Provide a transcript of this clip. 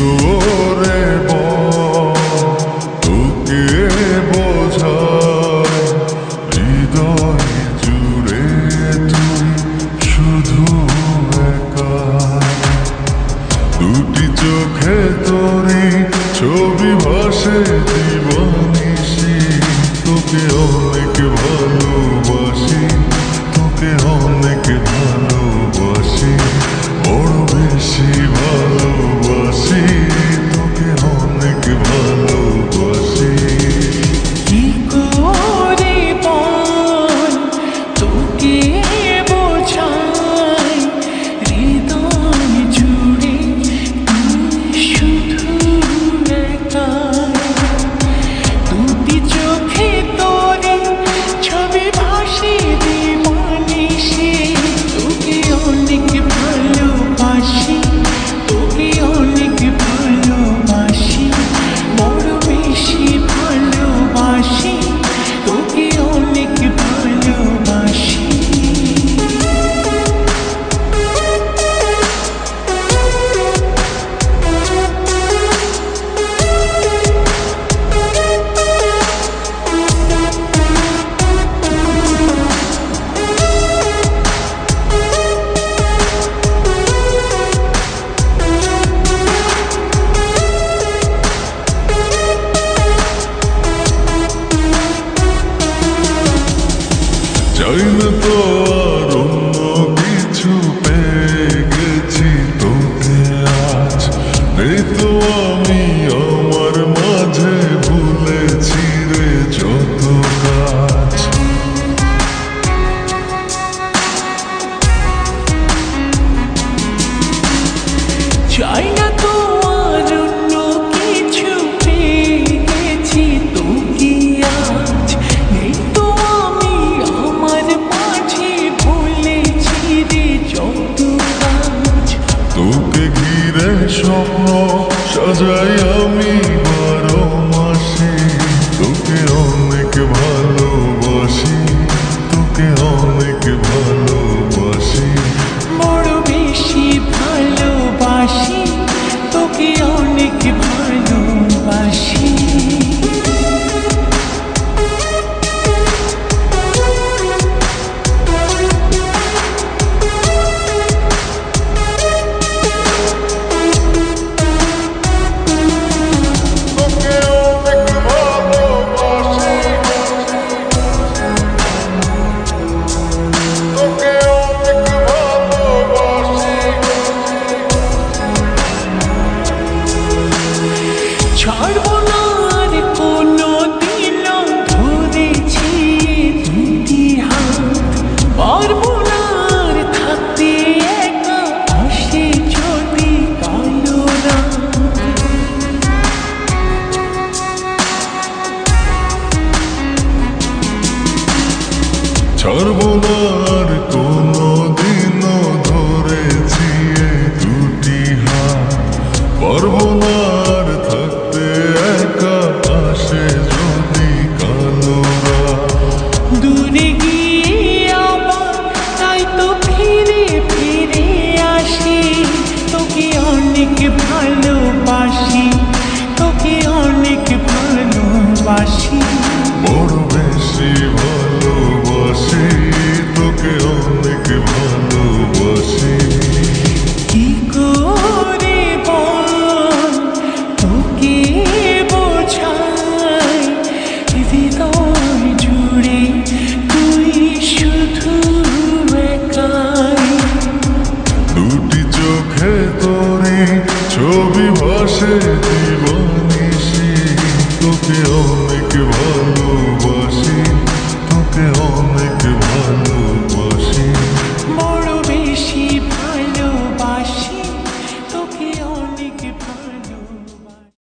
তোরে তোকে বোঝায় হৃদয়। চাই তো আর অন্য কিছু পেয়ে গেছি তোকে তো আমি আমার মাঝে ভুলেছি রে যত কাজ। Israel, me. ছাড়ব আর কোনো দিনও ধরেছি দুটি হাত। পর্ব 是。